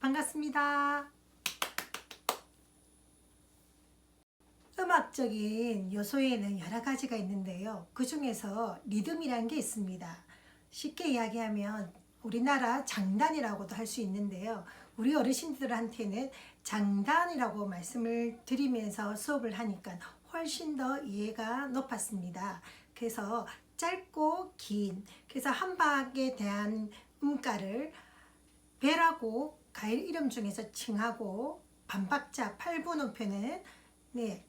반갑습니다. 음악적인 요소에는 여러 가지가 있는데요. 그 중에서 리듬이라는 게 있습니다. 쉽게 이야기하면 우리나라 장단이라고도 할 수 있는데요. 우리 어르신들한테는 장단이라고 말씀을 드리면서 수업을 하니까 훨씬 더 이해가 높았습니다. 그래서 짧고 긴, 그래서 한 박에 대한 음가를 배라고 가일 이름 중에서 칭하고 반박자 8분음표는 네,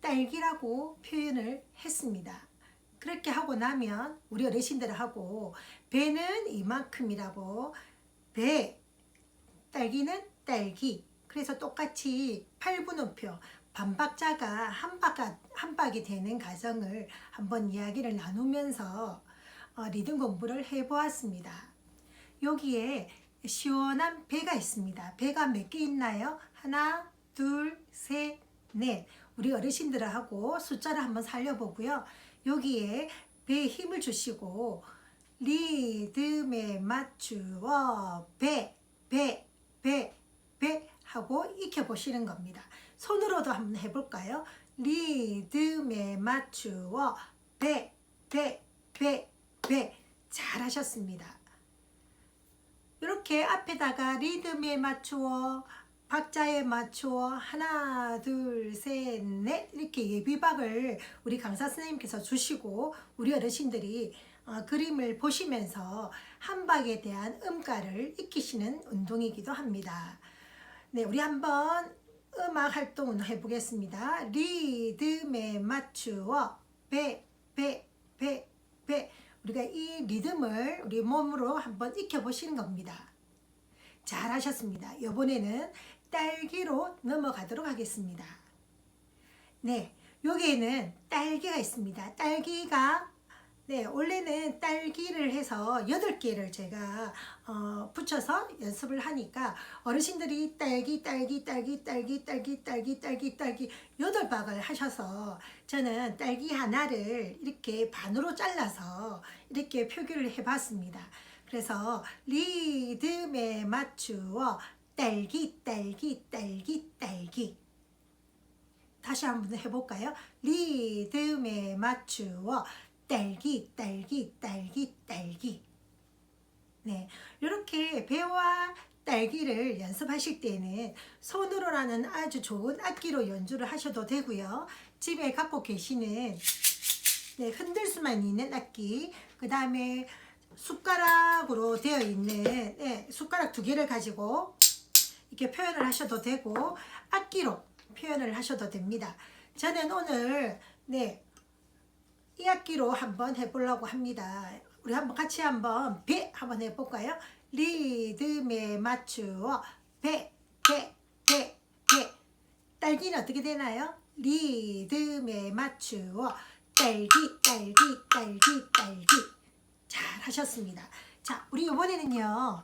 딸기라고 표현을 했습니다. 그렇게 하고 나면 우리 어르신들하고 배는 이만큼이라고 배, 딸기는 딸기. 그래서 똑같이 8분음표 반박자가 한 박가 한 박이 되는 과정을 한번 이야기를 나누면서 어, 리듬 공부를 해보았습니다. 여기에 시원한 배가 있습니다. 배가 몇 개 있나요? 하나, 둘, 셋, 넷. 우리 어르신들하고 숫자를 한번 살려보고요. 여기에 배에 힘을 주시고 리듬에 맞추어 배, 배, 배, 배 하고 익혀보시는 겁니다. 손으로도 한번 해볼까요? 리듬에 맞추어 배, 배, 배, 배. 잘하셨습니다. 이렇게 앞에다가 리듬에 맞추어 박자에 맞추어 하나 둘 셋 넷 이렇게 예비박을 우리 강사 선생님께서 주시고 우리 어르신들이 어, 그림을 보시면서 한 박에 대한 음가를 익히시는 운동이기도 합니다. 네, 우리 한번 음악 활동 해보겠습니다. 리듬에 맞추어 배, 배, 배, 배. 우리가 이 리듬을 우리 몸으로 한번 익혀보시는 겁니다. 잘 하셨습니다. 이번에는 딸기로 넘어가도록 하겠습니다. 네, 여기에는 딸기가 있습니다. 딸기가 네, 원래는 딸기를 해서 8개를 제가 어, 붙여서 연습을 하니까 어르신들이 딸기, 딸기, 딸기, 딸기, 딸기, 딸기, 딸기, 딸기 8박을 하셔서 저는 딸기 하나를 이렇게 반으로 잘라서 이렇게 표기를 해봤습니다. 그래서 리듬에 맞추어 딸기, 딸기, 딸기, 딸기. 다시 한번 해볼까요? 리듬에 맞추어 딸기, 딸기, 딸기, 딸기. 네, 이렇게 배와 딸기를 연습하실 때는 손으로라는 아주 좋은 악기로 연주를 하셔도 되고요. 집에 갖고 계시는 네, 흔들 수만 있는 악기, 그 다음에 숟가락으로 되어 있는 네, 숟가락 두 개를 가지고 이렇게 표현을 하셔도 되고 악기로 표현을 하셔도 됩니다. 저는 오늘 네, 이 악기로 한번 해보려고 합니다. 우리 한번 같이 한번 배 한번 해볼까요? 리듬에 맞추어 배, 배, 배, 배. 딸기는 어떻게 되나요? 리듬에 맞추어 딸기, 딸기, 딸기, 딸기. 잘 하셨습니다. 자, 우리 이번에는요.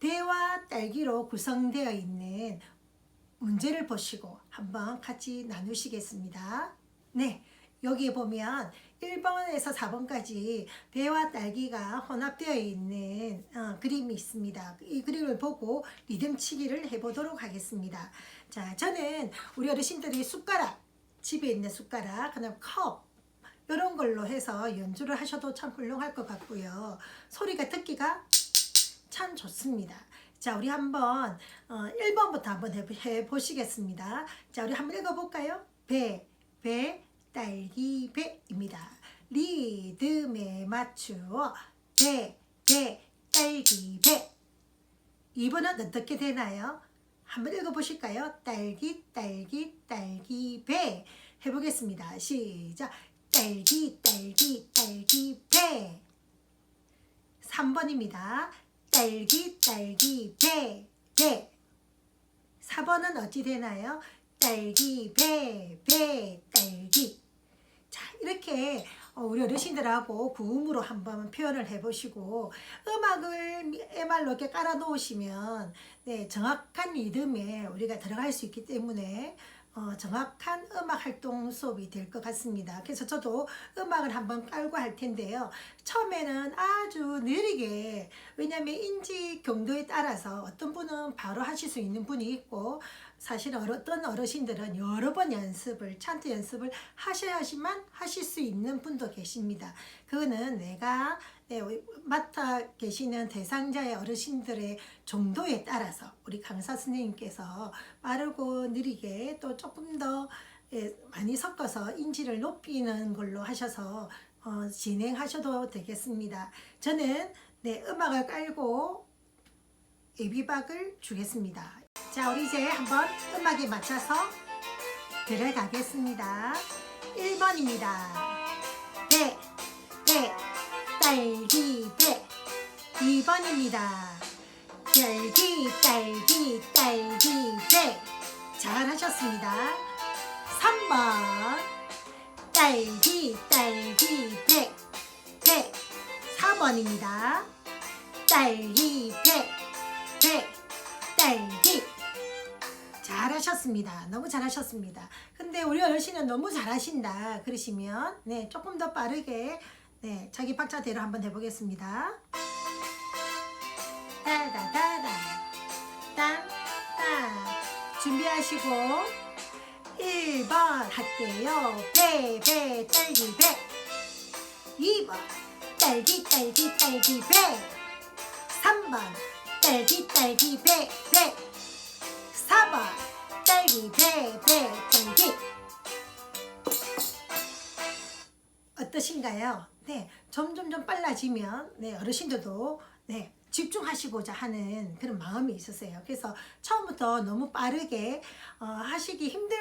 배와 딸기로 구성되어 있는 문제를 보시고 한번 같이 나누시겠습니다. 네. 여기에 보면 1번에서 4번까지 배와 딸기가 혼합되어 있는 어, 그림이 있습니다. 이 그림을 보고 리듬 치기를 해보도록 하겠습니다. 자, 저는 우리 어르신들이 숟가락, 집에 있는 숟가락, 그다음 컵, 이런 걸로 해서 연주를 하셔도 참 훌륭할 것 같고요. 소리가 듣기가 참 좋습니다. 자, 우리 한번 어, 1번부터 한번 해보시겠습니다. 자, 우리 한번 읽어볼까요? 배, 배, 딸기 배입니다. 리듬에 맞추어 배, 배, 딸기 배. 2번은 어떻게 되나요? 한번 읽어보실까요? 딸기, 딸기, 딸기 배. 해보겠습니다. 시작. 딸기, 딸기, 딸기 배. 3번입니다. 딸기, 딸기 배, 배. 4번은 어찌 되나요? 딸기, 배, 배, 딸기. 자, 이렇게 어, 우리 어르신들하고 구음으로 한번 표현을 해보시고 음악을 MR로 이렇게 깔아 놓으시면 네, 정확한 리듬에 우리가 들어갈 수 있기 때문에 어, 정확한 음악 활동 수업이 될 것 같습니다. 그래서 저도 음악을 한번 깔고 할 텐데요. 처음에는 아주 느리게 왜냐하면 인지 경도에 따라서 어떤 분은 바로 하실 수 있는 분이 있고 사실 어떤 어르신들은 여러 번 연습을 찬트 연습을 하셔야지만 하실 수 있는 분도 계십니다. 그거는 내가 네, 맡아 계시는 대상자의 어르신들의 정도에 따라서 우리 강사 선생님께서 빠르고 느리게 또 조금 더 예, 많이 섞어서 인지를 높이는 걸로 하셔서 어, 진행하셔도 되겠습니다. 저는 네, 음악을 깔고 예비박을 주겠습니다. 자, 우리 이제 한번 음악에 맞춰서 들어가겠습니다. 1번입니다. 배, 배, 딸기, 배. 2번입니다. 딸기, 딸기, 딸기, 배. 잘하셨습니다. 3번. 딸기, 딸기, 배. 배. 4번입니다. 딸기, 배. 배. 잘하셨습니다. 너무 잘하셨습니다. 근데 우리 어르신은 너무 잘하신다. 그러시면 네 조금 더 빠르게 네 자기 박자대로 한번 해보겠습니다. 따다다다 땅땅 준비하시고 1번 할게요. 배, 배, 딸기, 배. 2번 딸기, 딸기, 딸기, 배. 3번 딸기, 딸기, 배, 배. 4번 배, 배, 딸기 어떠신가요? 네, 점점 좀 빨라지면 네, 어르신들도 네, 집중하시고자 하는 그런 마음이 있으세요. 그래서 처음부터 너무 빠르게 어, 하시기 힘든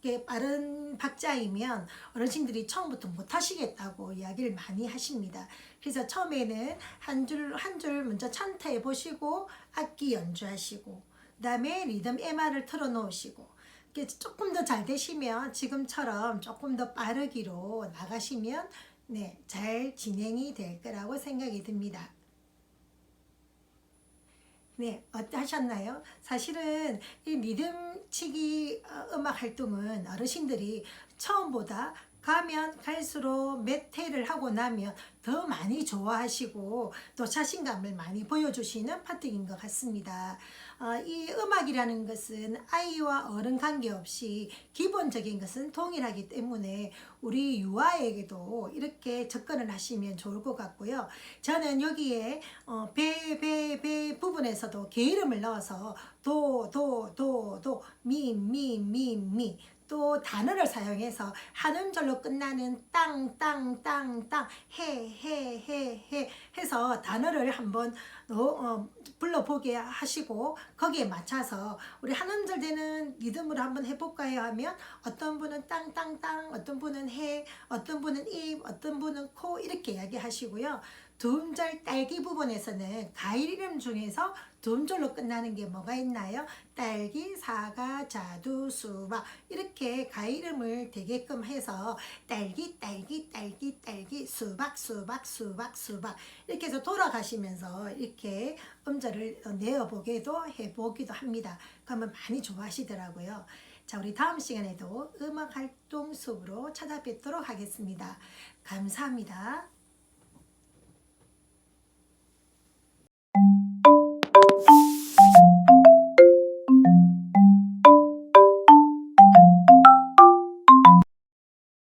게 빠른 박자이면 어르신들이 처음부터 못 하시겠다고 이야기를 많이 하십니다. 그래서 처음에는 한 줄 한 줄 먼저 찬타해 보시고 악기 연주하시고 그 다음에 리듬 MR을 틀어 놓으시고 이게 조금 더 잘 되시면 지금처럼 조금 더 빠르기로 나가시면 네, 잘 진행이 될 거라고 생각이 듭니다. 네, 어떠하셨나요? 사실은 이 리듬치기 어, 음악 활동은 어르신들이 처음보다 가면 갈수록 몇 회를 하고 나면 더 많이 좋아하시고 또 자신감을 많이 보여주시는 파트인 것 같습니다. 어, 이 음악이라는 것은 아이와 어른 관계없이 기본적인 것은 동일하기 때문에 우리 유아에게도 이렇게 접근을 하시면 좋을 것 같고요. 저는 여기에 어, 배, 배, 배 부분에서도 게 이름을 넣어서 도, 도, 도, 도, 미, 미, 미, 미. 또 단어를 사용해서 한 음절로 끝나는 땅, 땅, 땅, 땅, 해, 해, 해, 해 해서 단어를 한번 어, 어, 불러보게 하시고 거기에 맞춰서 우리 한 음절 되는 리듬으로 한번 해볼까요 하면 어떤 분은 땅, 땅, 땅, 어떤 분은 해, 어떤 분은 입, 어떤 분은 코 이렇게 이야기하시고요. 두 음절 딸기 부분에서는 가일 이름 중에서 두 음절로 끝나는 게 뭐가 있나요? 딸기, 사과, 자두, 수박 이렇게 가일 이름을 되게끔 해서 딸기, 딸기, 딸기, 딸기, 수박, 수박, 수박, 수박 이렇게 해서 돌아가시면서 이렇게 음절을 내어보기도 해보기도 합니다. 그러면 많이 좋아하시더라고요. 자, 우리 다음 시간에도 음악 활동 수업으로 찾아뵙도록 하겠습니다. 감사합니다.